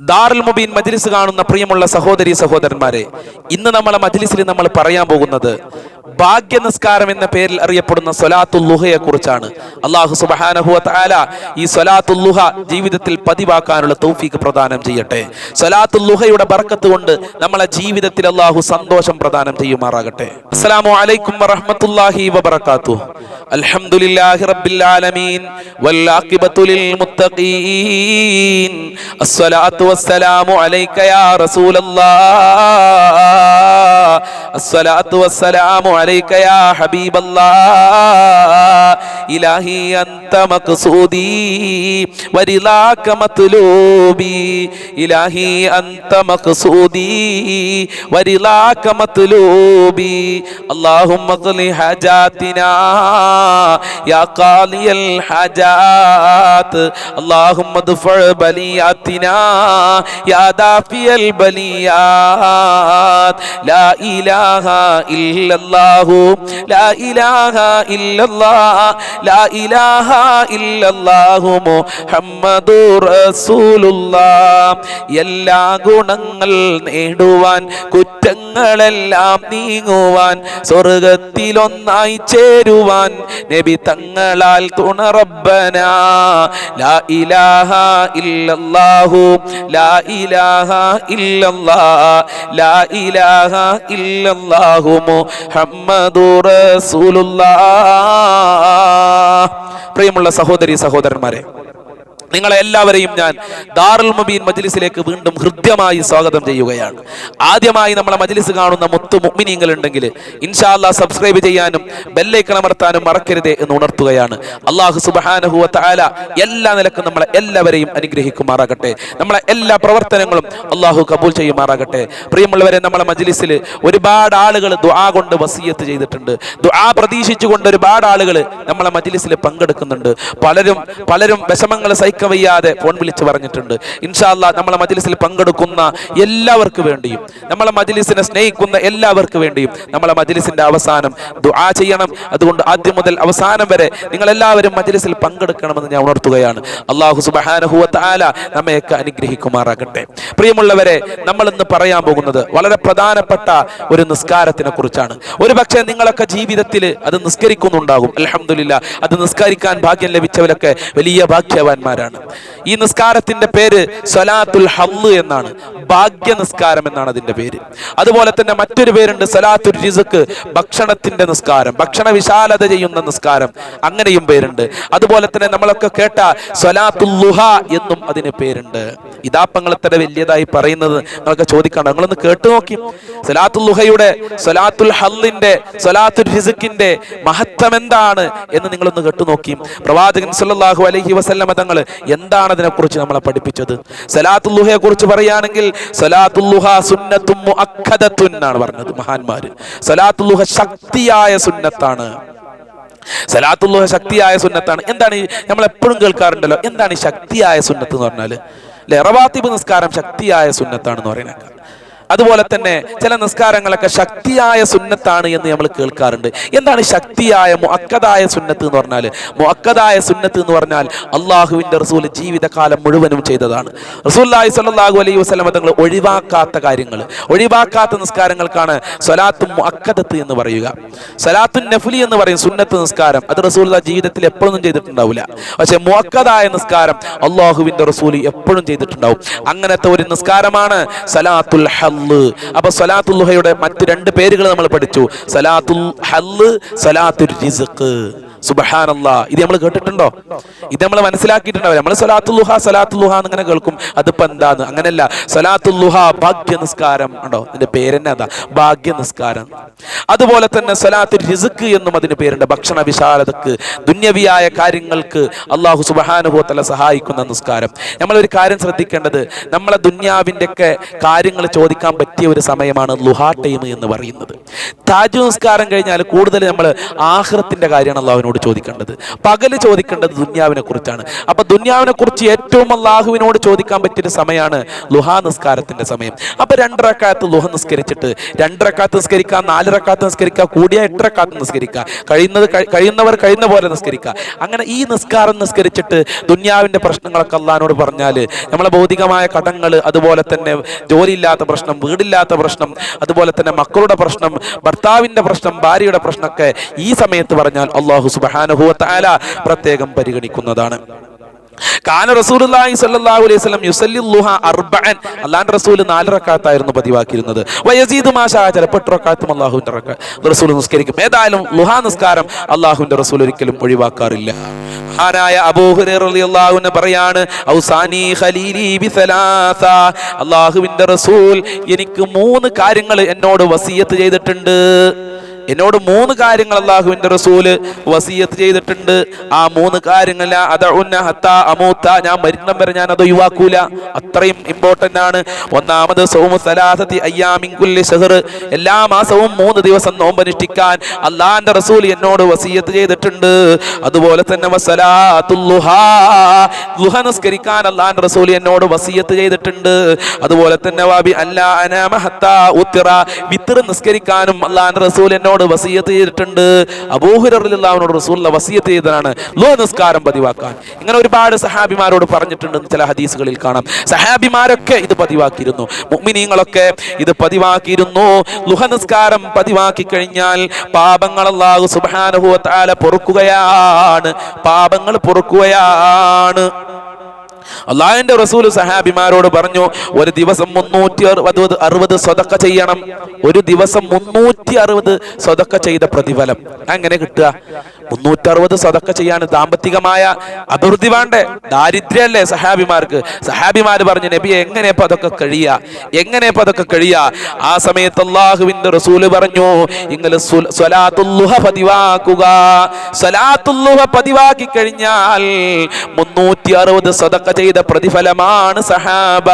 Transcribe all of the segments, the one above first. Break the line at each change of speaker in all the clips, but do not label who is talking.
ദാറുൽ മുബീൻ മജ്ലിസ് കാണുന്ന പ്രിയമുള്ള സഹോദരി സഹോദരന്മാരെ ഇന്ന് നമ്മളെ മജ്ലിസിൽ നമ്മൾ പറയാൻ പോകുന്നത് ഭാഗ്യ നിസ്കാരം എന്ന പേരിൽ അറിയപ്പെടുന്ന സൊലാത്തുല്ലുഹയെ ലുഹയെ കുറിച്ചാണ്. അള്ളാഹു സുബാനഹു തആല ഈ സൊലാത്തുല്ലുഹ ലുഹ ജീവിതത്തിൽ പതിവാക്കാനുള്ള തൗഫീക്ക് പ്രദാനം ചെയ്യട്ടെ. സൊലാത്തുല്ലുഹയുടെ ലുഹയുടെ ബർക്കത്ത് കൊണ്ട് നമ്മളെ ജീവിതത്തിൽ അള്ളാഹു സന്തോഷം പ്രദാനം ചെയ്യുമാറാകട്ടെ. അസ്സലാമു അലൈക്കും വറഹ്മത്തുള്ളാഹി വബറകാതുഹു. അൽഹംദുലില്ലാഹി റബ്ബിൽ ആലമീൻ. വൽ മുത്തഖീൻ. അസ്സലാത്തു വസ്സലാമു അലൈക യാ റസൂലല്ലാഹ്. الصلاة والسلام عليك يا حبيب الله إلهي أنت مقصودي ورضاك مطلوبي إلهي أنت مقصودي ورضاك مطلوبي اللهم اغل حاجاتنا يا قاضي الحاجات اللهم ادفع بلياتنا يا دافي البليات لا ഇലാഹ ഇല്ലല്ലാഹു ലാ ഇലാഹ ഇല്ലല്ലാ ലാ ഇലാഹ ഇല്ലല്ലാഹു മുഹമ്മദു റസൂലുള്ളാ. എല്ലാ ഗുണങ്ങൾ നേടുവാൻ കുറ്റങ്ങളെല്ലാം നീങ്ങുവാൻ സ്വർഗത്തിലൊന്നായി ചേരുവാൻ നബി തങ്ങളാൽ തുണ റബ്ബന. ലാ ഇലാഹ ഇല്ലല്ലാഹു ലാ ഇലാഹ ഇല്ലല്ലാ ലാ ഇലാഹ ഇല്ലല്ലാഹു പ്രിയമുള്ള സഹോദരി സഹോദരന്മാരെ നിങ്ങളെ എല്ലാവരെയും ഞാൻ ദാറുൽ മുബീൻ മജ്ലിസിലേക്ക് വീണ്ടും ഹൃദ്യമായി സ്വാഗതം ചെയ്യുകയാണ്. ആദ്യമായി നമ്മളെ മജ്ലിസ് കാണുന്ന മുത്തു മുഗ്മിനീങ്ങൾ ഉണ്ടെങ്കിൽ ഇൻഷാല്ല സബ്സ്ക്രൈബ് ചെയ്യാനും ബെല്ലൈക്കൺ അമർത്താനും മറക്കരുത് എന്ന് ഉണർത്തുകയാണ്. അള്ളാഹു സുബാനഹുവ തആല എല്ലാ നിലക്കും നമ്മളെ എല്ലാവരെയും അനുഗ്രഹിക്കുമാറാകട്ടെ. നമ്മളെ എല്ലാ പ്രവർത്തനങ്ങളും അള്ളാഹു കബൂൽ ചെയ്യുമാറാകട്ടെ. പ്രിയമുള്ളവരെ നമ്മളെ മജ്ലിസിൽ ഒരുപാട് ആളുകൾ ദുആ കൊണ്ട് വസീയത്ത് ചെയ്തിട്ടുണ്ട്. ദുആ പ്രതീക്ഷിച്ചുകൊണ്ട് ഒരുപാട് ആളുകൾ നമ്മളെ മജ്ലിസിൽ പങ്കെടുക്കുന്നുണ്ട്. പലരും പലരും വിഷമങ്ങൾ സഹിക്കാൻ വയ്യാതെ ഫോൺ വിളിച്ച് പറഞ്ഞിട്ടുണ്ട്. ഇൻഷാല്ല നമ്മളെ മജിലിസിൽ പങ്കെടുക്കുന്ന എല്ലാവർക്കും വേണ്ടിയും നമ്മളെ മജിലിസിനെ സ്നേഹിക്കുന്ന എല്ലാവർക്കും വേണ്ടിയും നമ്മളെ മജിലിസിന്റെ അവസാനം ദുആ ചെയ്യണം. അതുകൊണ്ട് ആദ്യം മുതൽ അവസാനം വരെ നിങ്ങൾ എല്ലാവരും മജിലിസിൽ പങ്കെടുക്കണമെന്ന് ഞാൻ ഉണർത്തുകയാണ്. അള്ളാഹു സുബഹാനഹുവ ആല നമ്മയൊക്കെ അനുഗ്രഹിക്കുമാറാകട്ടെ. പ്രിയമുള്ളവരെ നമ്മൾ ഇന്ന് പറയാൻ പോകുന്നത് വളരെ പ്രധാനപ്പെട്ട ഒരു നിസ്കാരത്തിനെ കുറിച്ചാണ്. ഒരു പക്ഷേ നിങ്ങളൊക്കെ ജീവിതത്തിൽ അത് നിസ്കരിക്കുന്നുണ്ടാകും. അലഹമില്ല അത് നിസ്കരിക്കാൻ ഭാഗ്യം ലഭിച്ചവരൊക്കെ വലിയ ഭാഗ്യവാന്മാരാണ്. ഈ നിസ്കാരത്തിന്റെ പേര് സലാത്തുൽ ഹല്ല് എന്നാണ്. ഭാഗ്യ നിസ്കാരം എന്നാണ് അതിന്റെ പേര്. അതുപോലെ തന്നെ മറ്റൊരു പേരുണ്ട് സലാത്തുൽ റിസുക്ക് ഭക്ഷണത്തിന്റെ നിസ്കാരം. ഭക്ഷണ വിശാലത ചെയ്യുന്ന നിസ്കാരം അങ്ങനെയും പേരുണ്ട്. അതുപോലെ തന്നെ നമ്മളൊക്കെ കേട്ട സലാത്തുൽ ലുഹ എന്നും അതിന് പേരുണ്ട്. ഇതാപ്പങ്ങളെത്ര വലിയതായി പറയുന്നത് നിങ്ങൾക്ക് ചോദിക്കണം. നിങ്ങളൊന്ന് കേട്ടു നോക്കി. സലാത്തുൽ ലുഹയുടെ സലാത്തുൽ ഹല്ലിന്റെ സലാത്തുൽ റിസുക്കിന്റെ മഹത്വം എന്താണ് എന്ന് നിങ്ങളൊന്ന് കേട്ടു നോക്കി. പ്രവാചകൻ സല്ലല്ലാഹു അലൈഹി വസല്ലമ തങ്ങൾ എന്താണ് അതിനെക്കുറിച്ച് നമ്മളെ പഠിപ്പിച്ചത്? സലാത്തുല്ലുഹയെ കുറിച്ച് പറയുകയാണെങ്കിൽ സലാത്തുല്ലുഹ എന്നാണ് പറഞ്ഞത് മഹാന്മാര്. സലാത്തുല്ലുഹ ശക്തിയായ സുന്നത്താണ്. സലാത്തുല്ലുഹ ശക്തിയായ സുന്നത്താണ്. എന്താണ് ഈ നമ്മൾ എപ്പോഴും കേൾക്കാറുണ്ടല്ലോ? എന്താണ് ഈ ശക്തിയായ സുന്നത്ത് എന്ന് പറഞ്ഞാൽ അല്ലെ? റവാത്തിബ് നിസ്കാരം ശക്തിയായ സുന്നത്താണെന്ന് പറയുന്നത് അതുപോലെ തന്നെ ചില നിസ്കാരങ്ങളൊക്കെ ശക്തിയായ സുന്നത്താണ് എന്ന് നമ്മൾ കേൾക്കാറുണ്ട്. എന്താണ് ശക്തിയായ മുഅക്കദായ സുന്നത്ത് എന്ന് പറഞ്ഞാൽ മുഅക്കദായ സുന്നത്ത് എന്ന് പറഞ്ഞാൽ അള്ളാഹുവിന്റെ റസൂൽ ജീവിതകാലം മുഴുവനും ചെയ്തതാണ്. റസൂല്ലായി സ്വല്ലല്ലാഹു അലൈഹി വസല്ലമ തങ്ങൾ ഒഴിവാക്കാത്ത കാര്യങ്ങൾ ഒഴിവാക്കാത്ത നിസ്കാരങ്ങൾക്കാണ് സ്വലാത്തു മുഅക്കദത്ത് എന്ന് പറയുക. സ്വലാത്തു നഫ്ലി എന്ന് പറയും സുന്നത്ത് നിസ്കാരം. അത് റസൂൽ ജീവിതത്തിൽ എപ്പോഴൊന്നും ചെയ്തിട്ടുണ്ടാവില്ല. പക്ഷെ മുഅക്കദായ നിസ്കാരം അള്ളാഹുവിന്റെ റസൂൽ എപ്പോഴും ചെയ്തിട്ടുണ്ടാവും. അങ്ങനത്തെ ഒരു നിസ്കാരമാണ് സലാത്തുൽ ഹല്ല്. അപ്പൊ സലാത്തുൽ ലുഹയുടെ മറ്റ് രണ്ട് പേരുകൾ നമ്മൾ പഠിച്ചു. സലാത്തുൽ ഹല്ല് സലാത്തുൽ റിസ്ഖ്. സുബഹാനല്ലാ. ഇത് നമ്മൾ കേട്ടിട്ടുണ്ടോ? ഇത് നമ്മൾ മനസ്സിലാക്കിയിട്ടുണ്ടോ നമ്മൾ സലാത്തുൽ ലുഹ സലാത്തുൽ ലുഹ എന്നിങ്ങനെ കേൾക്കും. അതിപ്പോ എന്താന്ന്? അങ്ങനെയല്ല. സലാത്തുൽ ലുഹ ഭാഗ്യ നിസ്കാരം ഉണ്ടോ ഇതിന്റെ പേരെന്നെ അതാ. ഭാഗ്യ നിസ്കാരം അതുപോലെ തന്നെ സലാത്തു റിസുക്ക് എന്നും അതിന് പേരുണ്ട്. ഭക്ഷണ വിശാലതക്ക് ദുന്യവിയായ കാര്യങ്ങൾക്ക് അള്ളാഹു സുബഹാനുഭവത്തല്ല സഹായിക്കുന്ന നിസ്കാരം. നമ്മൾ ഒരു കാര്യം ശ്രദ്ധിക്കേണ്ടത് നമ്മളെ ദുന്യാവിന്റെ ഒക്കെ കാര്യങ്ങൾ ചോദിക്കാൻ പറ്റിയ ഒരു സമയമാണ് ലുഹാ ടൈം എന്ന് പറയുന്നത്. താജു നിസ്കാരം കഴിഞ്ഞാൽ കൂടുതൽ നമ്മൾ ആഹ്റത്തിന്റെ കാര്യമാണ് അള്ളാഹുവിനോട് അള്ളാഹുവിനോട് ചോദിക്കേണ്ടത്? പകൽ ചോദിക്കേണ്ടത് ദുന്യാവിനെ കുറിച്ചാണ്. അപ്പൊ ദുന്യാവിനെ കുറിച്ച് ഏറ്റവും അള്ളാഹുവിനോട് ചോദിക്കാൻ പറ്റിയൊരു സമയമാണ് ലുഹാ നിസ്കാരത്തിന്റെ സമയം. അപ്പൊ രണ്ടരക്കാലത്ത് ലുഹ നിസ്കരിച്ചിട്ട് രണ്ടരക്കാലത്ത് നിസ്കരിക്കുക നാലരക്കാലത്ത് നിസ്കരിക്കുക കൂടിയ എട്ടരക്കാലത്ത് നിസ്കരിക്കുക കഴിയുന്നത് കഴി- കഴിയുന്നവർ കഴിയുന്ന പോലെ നിസ്കരിക്കുക. അങ്ങനെ ഈ നിസ്കാരം നിസ്കരിച്ചിട്ട് ദുന്യാവിന്റെ പ്രശ്നങ്ങളൊക്കെ അള്ളഹാനോട് പറഞ്ഞാൽ നമ്മളെ ഭൗതികമായ കടങ്ങൾ അതുപോലെ തന്നെ ജോലിയില്ലാത്ത പ്രശ്നം വീടില്ലാത്ത പ്രശ്നം അതുപോലെ തന്നെ മക്കളുടെ പ്രശ്നം ഭർത്താവിന്റെ പ്രശ്നം ഭാര്യയുടെ പ്രശ്നമൊക്കെ ഈ സമയത്ത് പറഞ്ഞാൽ അള്ളാഹു സുബാനുഭവ താല പ്രത്യേകം പരിഗണിക്കുന്നതാണ്. കാന റസൂലുള്ളാഹി സ്വല്ലല്ലാഹു അലൈഹി വസല്ലം അർബഅൻ. റസൂൽ നാല് പതിവാക്കിയിരുന്നത്. റസൂൽ നിസ്കരിക്കും. ഏതായാലും ലുഹ നിസ്കാരം അല്ലാഹുവിന്റെ റസൂൽ ഒരിക്കലും ഒഴിവാക്കാറില്ല. പറയാണ് ഖലീലി അല്ലാഹുവിന്റെ റസൂൽ എനിക്ക് മൂന്ന് കാര്യങ്ങൾ എന്നോട് വസീയത്ത് ചെയ്തിട്ടുണ്ട്. എന്നോട് മൂന്ന് കാര്യങ്ങൾ അള്ളാഹുവിന്റെ റസൂൽ വസീയത്ത് ചെയ്തിട്ടുണ്ട്. ആ മൂന്ന് കാര്യങ്ങൾ അദഉന്ന ഹത്ത അമൂത്ത ഞാൻ മരണം വരെ ഞാൻ അത് ഒഴിവാക്കൂല. അത്രയും ഇമ്പോർട്ടന്റ് ആണ്. ഒന്നാമത് സൗമു സലാസത്തി അയ്യാമിൻ കുല്ലി ഷഹർ എല്ലാ മാസവും മൂന്ന് ദിവസം നോമ്പനുഷ്ഠിക്കാൻ അള്ളാഹിന്റെ റസൂൽ എന്നോട് വസീയത്ത് ചെയ്തിട്ടുണ്ട്. അതുപോലെ തന്നെ നിസ്കരിക്കാൻ അള്ളാഹിന്റെ റസൂൽ എന്നോട് വസീയത്ത് ചെയ്തിട്ടുണ്ട്. അതുപോലെ തന്നെ വാബി അല്ലാ അനാമ ഹത്ത ഉത്തിറ വിത്തിർ നിസ്കരിക്കാനും അള്ളാഹിന്റെ റസൂൽ എന്നോട് വസീയത്ത് ചെയ്തിട്ടുണ്ട്. അബൂഹുറിനോട് റസൂലിന്റെ വസീയത്ത് ചെയ്തതാണ്. ലോ നിസ്കാരം പതിവാക്കാൻ. ഇങ്ങനെ ഒരുപാട് സഹാബിമാരോട് പറഞ്ഞിട്ടുണ്ട്. ചില ഹദീസുകളിൽ കാണാം. സഹാബിമാരൊക്കെ ഇത് പതിവാക്കിയിരുന്നു. മുഗ്മിനീങ്ങളൊക്കെ ഇത് പതിവാക്കിയിരുന്നു. ലുഹ നിസ്കാരം പതിവാക്കി കഴിഞ്ഞാൽ പാപങ്ങൾ വ തആല പൊറുക്കുകയാണ്. പാപങ്ങൾ പൊറുക്കുകയാണ്. അള്ളാഹിന്റെ റസൂൽ സഹാബിമാരോട് പറഞ്ഞു ഒരു ദിവസം മുന്നൂറ്റി അറുപത് അറുപത് സ്വതക്ക ചെയ്യണം. ഒരു ദിവസം മുന്നൂറ്റി അറുപത് സ്വതക്ക ചെയ്ത പ്രതിഫലം. അങ്ങനെ കിട്ടുക? മുന്നൂറ്റി അറുപത് സ്വതക്ക ചെയ്യാൻ ദാമ്പത്തികമായ അഭിവൃദ്ധി വേണ്ടേ? ദാരിദ്ര്യല്ലേ സഹാബിമാർക്ക്? സഹാബിമാർ പറഞ്ഞു നബി എങ്ങനെയപ്പോ അതൊക്കെ കഴിയാ? എങ്ങനെയപ്പോ അതൊക്കെ കഴിയാ? ആ സമയത്ത് അള്ളാഹുവിന്റെ റസൂൽ പറഞ്ഞു നിങ്ങൾ പതിവാക്കുക. പതിവാക്കി കഴിഞ്ഞാൽ മുന്നൂറ്റി അറുപത് സ്വതക്ക ചെയ്ത പ്രതിഫലമാണ് സഹാബ.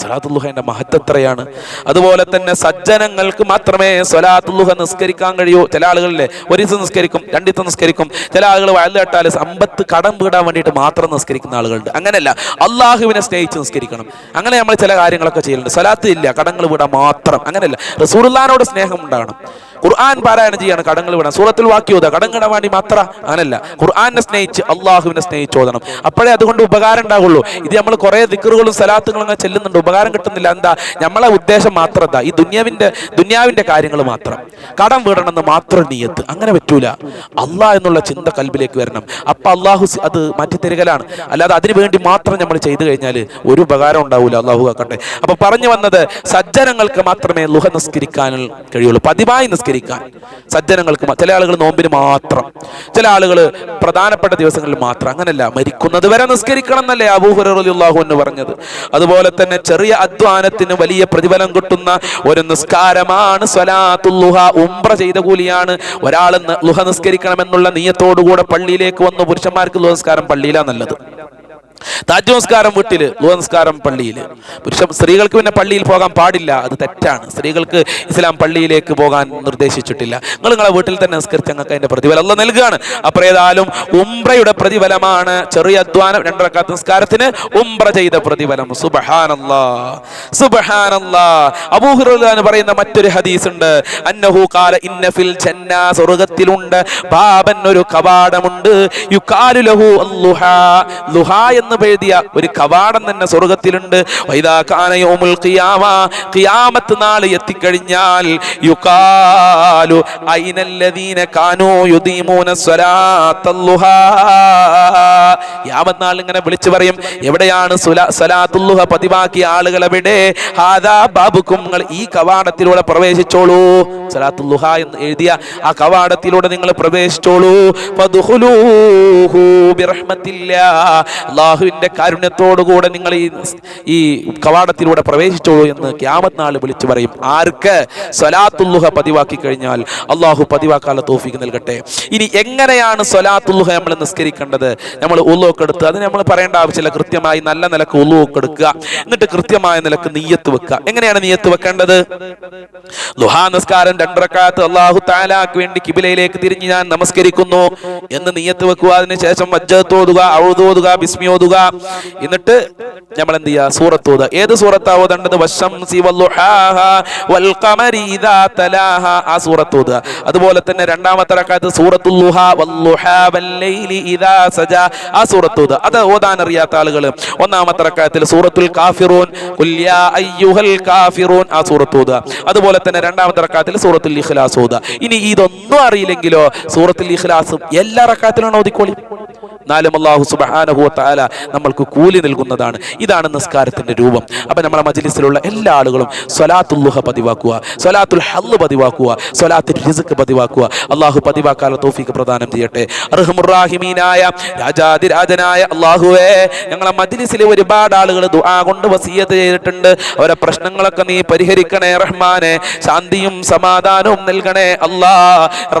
സ്വലാത്തുല്ലുഹന്റെ മഹത്വം എത്രയാണ് അതുപോലെ തന്നെ സജ്ജനങ്ങൾക്ക് മാത്രമേ സ്വലാത്തുല്ലുഹ നിസ്കരിക്കാൻ കഴിയൂ. ചില ആളുകളിലെ ഒരു ദിവസം നിസ്കരിക്കും രണ്ടു ദിവസം നിസ്കരിക്കും. ചില ആളുകൾ വയൽ കേട്ടാൽ സമ്പത്ത് കടം വീടാൻ വേണ്ടിയിട്ട് മാത്രം നിസ്കരിക്കുന്ന ആളുകളുണ്ട്. അങ്ങനെയല്ല അള്ളാഹുവിനെ സ്നേഹിച്ച് നിസ്കരിക്കണം. അങ്ങനെ നമ്മൾ ചില കാര്യങ്ങളൊക്കെ ചെയ്യുന്നുണ്ട്. സലാത്ത് ഇല്ല കടങ്ങൾ വീടാൻ മാത്രം. അങ്ങനെയല്ല റസൂറുല്ലാനോട് സ്നേഹം ഉണ്ടാകണം. ഖുർആൻ പാരായണം ചെയ്യാണ് കടങ്ങൾ വിടാൻ. സൂറത്തിൽ വാക്യോത കടം വേണ്ടി മാത്ര അങ്ങനല്ല. ഖുർആാനെ സ്നേഹിച്ച് അള്ളാഹുവിനെ സ്നേഹിച്ച് ഓതണം. അപ്പോഴേ അതുകൊണ്ട് ഉപകാരം ഉണ്ടാകുള്ളൂ ഇത് നമ്മൾ കുറെ ദിക്കറുകളും സലാത്തുകളും അങ്ങനെ ചെല്ലുന്നുണ്ട്. ഉപകാരം കിട്ടുന്നില്ല. എന്താ? നമ്മളെ ഉദ്ദേശം മാത്രം എന്താ? ഈ ദുന്യാവിന്റെ ദുന്യാവിന്റെ കാര്യങ്ങൾ മാത്രം. കടം വീടണമെന്ന് മാത്രം നീയത്ത്. അങ്ങനെ പറ്റൂല. അള്ളാഹ് എന്നുള്ള ചിന്ത കൽബിലേക്ക് വരണം. അപ്പൊ അള്ളാഹു അത് മാറ്റി മാറ്റിത്തരികലാണ് അല്ലാതെ അതിനു വേണ്ടി മാത്രം നമ്മൾ ചെയ്തു കഴിഞ്ഞാൽ ഒരു ഉപകാരം ഉണ്ടാവില്ല അള്ളാഹു ആക്കട്ടെ അപ്പൊ പറഞ്ഞു വന്നത് സജ്ജനങ്ങൾക്ക് മാത്രമേ ലുഹ നിസ്കരിക്കാൻ കഴിയുള്ളൂ. പതിവായി നിസ്കരിക്കാൻ സജ്ജനങ്ങൾക്ക് ചില ആളുകൾ നോമ്പിന് മാത്രം. ചില ആളുകൾ പ്രധാനപ്പെട്ട ദിവസങ്ങളിൽ മാത്രം. അങ്ങനല്ല മരിക്കുന്നത് വരെ നിസ്കരിക്കണം എന്നല്ലേ അബൂഹുറാഹു എന്ന് പറഞ്ഞത്. അതുപോലെ തന്നെ ചെറിയ അധ്വാനത്തിന് വലിയ പ്രതിഫലം കിട്ടുന്ന ഒരു നിസ്കാരമാണ് സ്വലാത്തുല്ലുഹ ഉംറ ചെയ്ത കൂലിയാണ്. ഒരാൾ ലുഹ നിസ്കരിക്കണമെന്നുള്ള നീയത്തോടുകൂടെ പള്ളിയിലേക്ക് വന്നു പുരുഷന്മാർക്ക് നിസ്കാരം പള്ളിയിലാണ് നല്ലത്. താജ് നമസ്കാരം വീട്ടിൽ നമസ്കാരം പള്ളിയിൽ പുരുഷ സ്ത്രീകൾക്ക് പിന്നെ പള്ളിയിൽ പോകാൻ പാടില്ല അത് തെറ്റാണ്. സ്ത്രീകൾക്ക് ഇസ്ലാം പള്ളിയിലേക്ക് പോകാൻ നിർദ്ദേശിച്ചിട്ടില്ല. നിങ്ങൾ നിങ്ങളെ വീട്ടിൽ തന്നെ നിസ്കരിച്ച് ഞങ്ങൾക്ക് അതിന്റെ പ്രതിഫലം അല്ല നൽകുകയാണ് അപ്പോൾ ഏതായാലും ഉംറയുടെ പ്രതിഫലമാണ്. ചെറിയ അധ്വാനം രണ്ടരക്കാത്ത നിസ്കാരത്തിന് ഉംറ ചെയ്ത പ്രതിഫലം. സുബഹാനല്ലാ സുബഹാനല്ലാ. അബൂഹുറ പറയുന്ന മറ്റൊരു ഹദീസ് ഉണ്ട് അന്നഹു ഖാല ഇന്ന ഫിൽ ജന്ന സ്വർഗത്തിലുണ്ട് ബാബൻ ഒരു കവാടമുണ്ട്. യുഖാലു ലഹു അല്ലുഹ ലുഹ. എഴുതിയ ഒരു കവാടം തന്നെ സ്വർഗത്തിലുണ്ട്. ഖിയാമത്ത് നാൾ എത്തിക്കഴിഞ്ഞാൽ യുക്കാലു ഐനല്ലദീന കാനൂ യുദീമൂന സ്വലാത്തല്ലുഹ. യാമത്ത് നാൾ ഇങ്ങനെ വിളിച്ചു പറയും എവിടെയാണ് സുല- പതിവാക്കിയ ആളുകൾ എവിടെ? ഹാദാ ബാബുക്കും നിങ്ങൾ ഈ കവാടത്തിലൂടെ പ്രവേശിച്ചോളൂ. സലാത്തുല്ലുഹ എന്ന് എഴുതിയ ആ കവാടത്തിലൂടെ നിങ്ങൾ പ്രവേശിച്ചോളൂ. ഫദ്ഖുലൂഹു അള്ളാഹുവിന്റെ കാരുണ്യത്തോടുകൂടെ നിങ്ങൾ ഈ ഈ കവാടത്തിലൂടെ പ്രവേശിച്ചോളൂ എന്ന് ക്യാമത് നാൾ വിളിച്ചു പറയും. ആർക്ക്? സ്വലാത്തുല്ലുഹ പതിവാക്കി കഴിഞ്ഞാൽ അള്ളാഹു പതിവാക്കാനുള്ള തോഫിക്ക് നൽകട്ടെ. ഇനി എങ്ങനെയാണ് സ്വലാത്തുല്ലുഹ നമ്മൾ നിസ്കരിക്കേണ്ടത്? നമ്മൾ ഉള്ളുവൊക്കെ എടുത്ത് അത് നമ്മൾ പറയേണ്ട ആവശ്യമില്ല. കൃത്യമായി നല്ല നിലയ്ക്ക് ഉള്ളുവൊക്കെ എടുക്കുക. എന്നിട്ട് കൃത്യമായ നിലയ്ക്ക് നീയത്ത് വെക്കുക. എങ്ങനെയാണ് നീയത്ത് വെക്കേണ്ടത്? ലുഹാ നിസ്കാരം രണ്ടരക്കാലത്ത് അള്ളാഹു താലാക്ക് വേണ്ടി കിബിലയിലേക്ക് തിരിഞ്ഞ് ഞാൻ നമസ്കരിക്കുന്നു. എന്ന് നീയത്ത് വെക്കുക. അതിനുശേഷം വജ്ജത്ത് ഓതുക ഔദ് ഓതുക. എന്നിട്ട് നമ്മൾ എന്ത് ചെയ്യുക സൂറത്ത് ഏത് സൂറത്താ ഓതേണ്ടത്? ആ സൂറത്ത് അതുപോലെ തന്നെ രണ്ടാമത്തെ റക്കാത്ത് സജാ. ആ സൂറത്ത് അത് ഓതാൻ അറിയാത്ത ആളുകൾ ഒന്നാമത്തെ റക്കാത്തിൽ സൂറത്തുൽ കാഫിറൂൻ. അയ്യുഹൽ കാഫിറൂൻ. ആ സൂറത്ത് അതുപോലെ തന്നെ രണ്ടാമത്തെ റക്കാത്തിൽ സൂറത്തുൽ ഇഖ്ലാസ് ഓതുക. ഇനി ഇതൊന്നും അറിയില്ലെങ്കിലോ സൂറത്തുൽ ഇഖ്ലാസും എല്ലാ റക്കാത്തിലാണ് ഓതിക്കോളി. നാലും അള്ളാഹു വ താല നമ്മൾക്ക് കൂലി നൽകുന്നതാണ്. ഇതാണ് നിസ്കാരത്തിന്റെ രൂപം. അപ്പൊ നമ്മളെ മജ്ലിസിലുള്ള എല്ലാ ആളുകളും സ്വലാത്തുല്ലുഹ പതിവാക്കുക സ്വലാത്തുൽ ഹല്ല് പതിവാക്കുക സ്വലാത്തുൽ റിസ്ക് പതിവാക്കുക. അള്ളാഹു പതിവാക്കാല തോഫിക്ക് പ്രദാനം ചെയ്യട്ടെ. അർഹമുറാഹിമീനായ രാജാതിരാജനായ അള്ളാഹുവേ ഞങ്ങളെ മജ്ലിസിലെ ഒരുപാട് ആളുകൾ ദുആ കൊണ്ട് വസീയത്ത് ചെയ്തിട്ടുണ്ട്. അവരെ പ്രശ്നങ്ങളൊക്കെ നീ പരിഹരിക്കണേ റഹ്മാനെ. ശാന്തിയും സമാധാനവും നൽകണേ അല്ലാ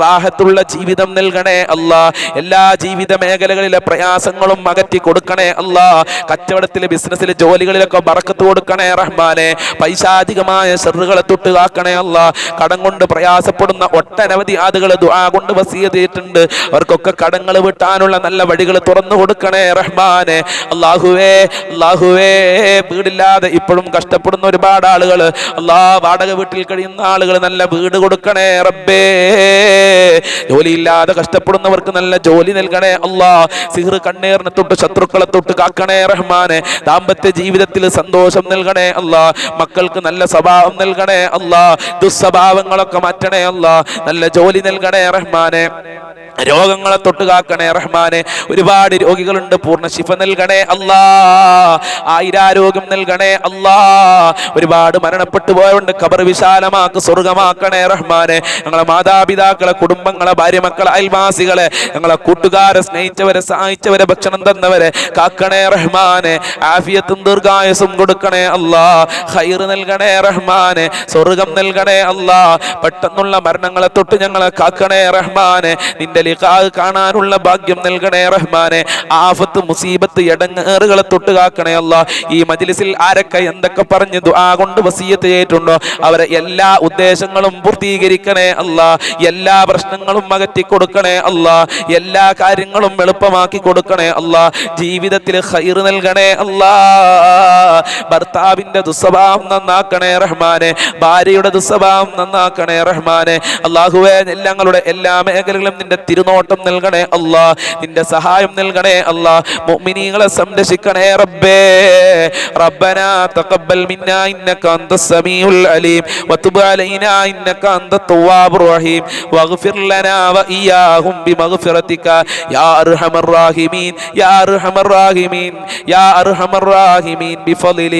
റാഹത്തുള്ള ജീവിതം നൽകണേ അല്ലാ എല്ലാ ജീവിത മേഖലകളിലെ പ്രയാസങ്ങളും അകറ്റി കൊടുക്കണേ അല്ലാ. കച്ചവടത്തിലെ ബിസിനസ്സിലെ ജോലികളിലൊക്കെ ബറക്കത്ത് കൊടുക്കണേ റഹ്മാനെ. പൈശാചികമായ ഷെറുകളെ തൊട്ട് കാക്കണേ അല്ല. കടം കൊണ്ട് പ്രയാസപ്പെടുന്ന ഒട്ടനവധി ആളുകൾ ദുആ കൊണ്ട് വസീയത്ത് ചെയ്തിട്ടുണ്ട്. അവർക്കൊക്കെ കടങ്ങൾ വിട്ടാനുള്ള നല്ല വഴികൾ തുറന്നു കൊടുക്കണേ റഹ്മാനെ. അള്ളാഹുവേ അള്ളാഹുവേ വീടില്ലാതെ ഇപ്പോഴും കഷ്ടപ്പെടുന്ന ഒരുപാട് ആളുകൾ അള്ളാ വാടക വീട്ടിൽ കഴിയുന്ന ആളുകൾ നല്ല വീട് കൊടുക്കണേ റബ്ബേ. ജോലിയില്ലാതെ കഷ്ടപ്പെടുന്നവർക്ക് നല്ല ജോലി നൽകണേ അള്ളാ സിഹർ കണ്ണേറിനെ തൊട്ട് ശത്രുക്കളെ തൊട്ട് കാക്കണേ റഹ്മാനെ. ദാമ്പത്യ ജീവിതത്തിൽ സന്തോഷം നൽകണേ അല്ല. മക്കൾക്ക് നല്ല സ്വഭാവം നൽകണേ അല്ല. ദുസ്വഭാവങ്ങളൊക്കെ മാറ്റണേ അല്ല. നല്ല ജോലി നൽകണേ റഹ്മാനെ. രോഗങ്ങളെ തൊട്ട് കാക്കണേ റഹ്മാനെ. ഒരുപാട് രോഗികളുണ്ട്. പൂർണ ശിഫ നൽകണേ അല്ലാ. ആയിരാരോഗ്യം നൽകണേ അല്ലാ. ഒരുപാട് മരണപ്പെട്ടു പോയവണ്ട് ഖബർ വിശാലമാക്ക് സ്വർഗമാക്കണേ റഹ്മാനെ. ഞങ്ങളെ മാതാപിതാക്കളെ കുടുംബങ്ങളെ ഭാര്യ മക്കളെ അയൽവാസികളെ ഞങ്ങളെ കൂട്ടുകാരെ സ്നേഹിച്ചവരെ സഹായിച്ചവരെ ഭക്ഷണം തന്നവരെ കാക്കണേ റഹ്മാനെ ആഫിയത്തും ദീർഘായുസും കൊടുക്കണേ അല്ലാ ഹൈർ നൽകണേ റഹ്മാനെ സ്വർഗം നൽകണേ അല്ലാ പെട്ടെന്നുള്ള മരണങ്ങളെ തൊട്ട് ഞങ്ങളെ കാക്കണേ റഹ്മാനെ നിന്റെ ലിഖാ കാണാനുള്ള ഭാഗ്യം നൽകണേ റഹ്മാനെ ആഫത്ത് മുസീബത്ത് എടങ്ങേറുകളെ തൊട്ട് കാക്കണേ അല്ല. ഈ മജ്ലിസിൽ ആരൊക്കെ എന്തൊക്കെ പറഞ്ഞു ദുആ കൊണ്ട് വസീയത്ത് ചെയ്തിട്ടുണ്ടോ അവരെ എല്ലാ ഉദ്ദേശങ്ങളും പൂർത്തീകരിക്കണേ അല്ല എല്ലാ പ്രശ്നങ്ങളും അകറ്റി കൊടുക്കണേ അല്ല എല്ലാ കാര്യങ്ങളും എളുപ്പമാക്കി കൊടുക്കണേ അല്ല ജീവിതത്തിൽ ഹൈർ നൽകണേ അല്ല. ഭർത്താവിന്റെ ദുസ്വഭാവം നന്നാക്കണേ റഹ്മാനെ ഭാര്യയുടെ ദുസ്വഭാവം നന്നാക്കണേ റഹ്മാനെ. അള്ളാഹുവേ ഞങ്ങളുടെ എല്ലാ മേഖലകളും നിന്റെ തിരുനോട്ടം നൽകണേ അല്ലാ നിന്റെ സഹായം നൽകണേ അല്ലാ മുഅ്മിനീങ്ങളെ സംരക്ഷിക്കണേ റബ്ബേ. റബ്ബനാ തഖബ്ബൽ മിന്നാ ഇന്നക അൻതസ് സമീഉൽ അലീം. വതുബ് അലൈനാ ഇന്നക അൻതത് തവ്വാബുർ റഹീം. വഗ്ഫിർ ലനാ വഇയ്യാഹും ബിമഗ്ഫിറതിക. യാ അർഹമർ റാഹിമീൻ യാ അർഹമർ റാഹിമീൻ യാ അർഹമർ റാഹിമീൻ ബിഫളിലി